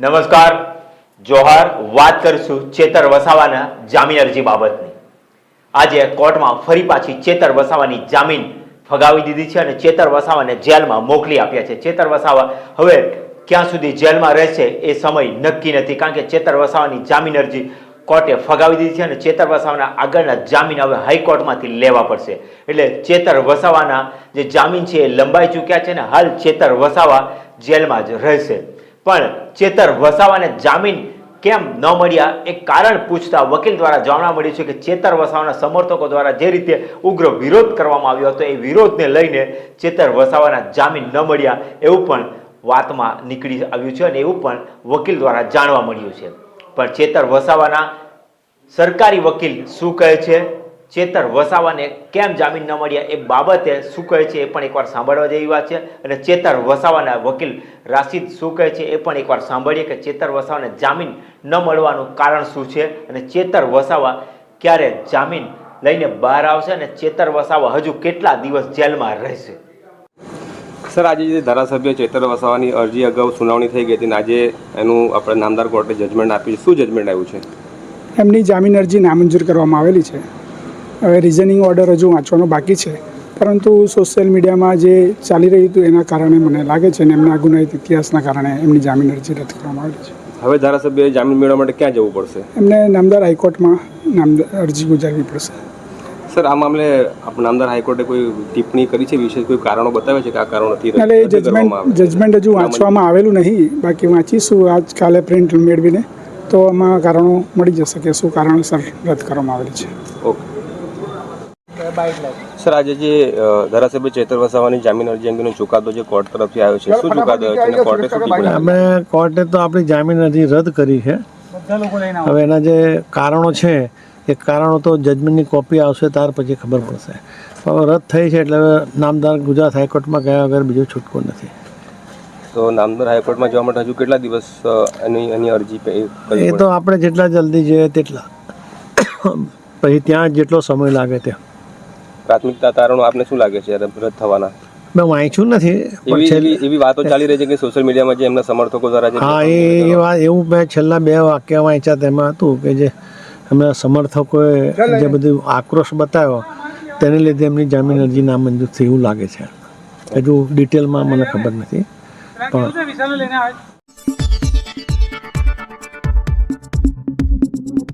નમસ્કાર. જોહાર, વાત કરીશું ચેતર વસાવાના જામીન અરજી બાબતની. આજે કોર્ટમાં ફરી પાછી ચેતર વસાવાની જામીન ફગાવી દીધી છે અને ચેતર વસાવાને જેલમાં મોકલી આપ્યા છે. ચેતર વસાવા હવે ક્યાં સુધી જેલમાં રહેશે એ સમય નક્કી નથી, કારણ કે ચેતર વસાવાની જામીન અરજી કોર્ટે ફગાવી દીધી છે અને ચેતર વસાવાના આગળના જામીન હવે હાઈકોર્ટમાંથી લેવા પડશે. એટલે ચેતર વસાવાના જે જામીન છે એ લંબાઈ ચૂક્યા છે ને હાલ ચેતર વસાવા જેલમાં જ રહેશે. પણ ચેતર વસાવાને જામીન કેમ ન મળ્યા એ કારણ પૂછતા વકીલ દ્વારા જાણવા મળ્યું છે કે ચેતર વસાવાના સમર્થકો દ્વારા જે રીતે ઉગ્ર વિરોધ કરવામાં આવ્યો હતો એ વિરોધને લઈને ચેતર વસાવાના જામીન ન મળ્યા એવું પણ વાતમાં નીકળી આવ્યું છે અને એવું પણ વકીલ દ્વારા જાણવા મળ્યું છે. પણ ચેતર વસાવાના સરકારી વકીલ શું કહે છે? ચેતર વસાવાને કેમ જામીન ન મળ્યા એ બાબતે શું કહે છે એ પણ એકવાર સાંભળવા જેવી વાત છે. અને ચેતર વસાવાના વકીલ રાશિદ શું કહે છે એ પણ એકવાર સાંભળીએ કે ચેતર વસાવાને જામીન ન મળવાનું કારણ શું છે? અને ચેતર વસાવા ક્યારે જામીન લઈને બહાર આવશે અને ચેતર વસાવા હજુ કેટલા દિવસ જેલમાં રહેશે? સર આજે જે ધારાસભ્ય ચેતર વસાવાની અરજી અગાઉ સુનાવણી થઈ ગઈ હતી અને આજે એનું આપણે નામદાર કોર્ટે જજમેન્ટ આપ્યું છે. શું જજમેન્ટ આવ્યું છે? એમની જામીન અરજી નામંજૂર કરવામાં આવેલી છે. હવે રિઝનિંગ ઓર્ડર હજુ વાંચવાનો બાકી છે. પરંતુ સોશિયલ મીડિયામાં જે ચાલી રહ્યું હતું એના કારણે મને લાગે છે ને એમના ગુનાહિત ઇતિહાસના કારણે એમની જામીન અરજી રદ કરવામાં આવી છે. હવે ધારાસભ્યએ જામીન મેળવવા માટે ક્યાં જવું પડશે? એમને નામદાર હાઈકોર્ટમાં નામદાર અરજી ગુજારવી પડશે. સર આ મામલે નામદાર હાઈકોર્ટે કોઈ ટિપ્પણી કરી છે? વિશેષ કોઈ કારણો બતાવે છે કે આ કારણો નથી એટલે જજમેન્ટ જજમેન્ટ હજુ વાંચવામાં આવેલું નહીં. બાકી વાંચીશું. આજકાલે પ્રિન્ટ મેળવીને તો આમાં કારણો મળી જશે કે શું કારણસર રદ કરવામાં આવેલી છે. ઓકે. સર આજે જે ધારાસભ્ય ચેતર વસાવાની જામીન અરજી અંગેનો ચુકાદો જે કોર્ટ તરફથી આવ્યો છે શું ચુકાદો આવ્યો છે અને કોર્ટે શું અમે કોર્ટે તો આપણી જામીન અરજી રદ કરી છે. હવે એના જે કારણો છે એ કારણો તો જજમેન્ટની કોપી આવશે ત્યાર પછી ખબર પડશે. હવે રદ થઈ છે એટલે હવે નામદાર ગુજરાત હાઈકોર્ટમાં ગયા વગર બીજો છૂટકો નથી. તો નામદાર હાઈકોર્ટમાં જવા માટે હજુ કેટલા દિવસ એની એની અરજી એ તો આપણે જેટલા જલ્દી જોઈએ તેટલા. પછી ત્યાં જેટલો સમય લાગે ત્યાં. પ્રાથમિકતા તારણો આપને શું લાગે છે રદ થવાના? મેં વાંચ્યું નથી પણ એવી છેલ્લે એવી વાતો ચાલી રહી છે કે સોશિયલ મીડિયામાં જે એમના સમર્થકો દ્વારા જે હા એ એ વાત એવું મેં છેલ્લા બે વાક્ય વાંચ્યા તેમાં હતું કે જે એમના સમર્થકોએ જે બધું આક્રોશ બતાવ્યો તેને લીધે એમની જામીન અરજી નામંજૂર થઈ એવું લાગે છે. હજુ ડિટેલમાં મને ખબર નથી. પણ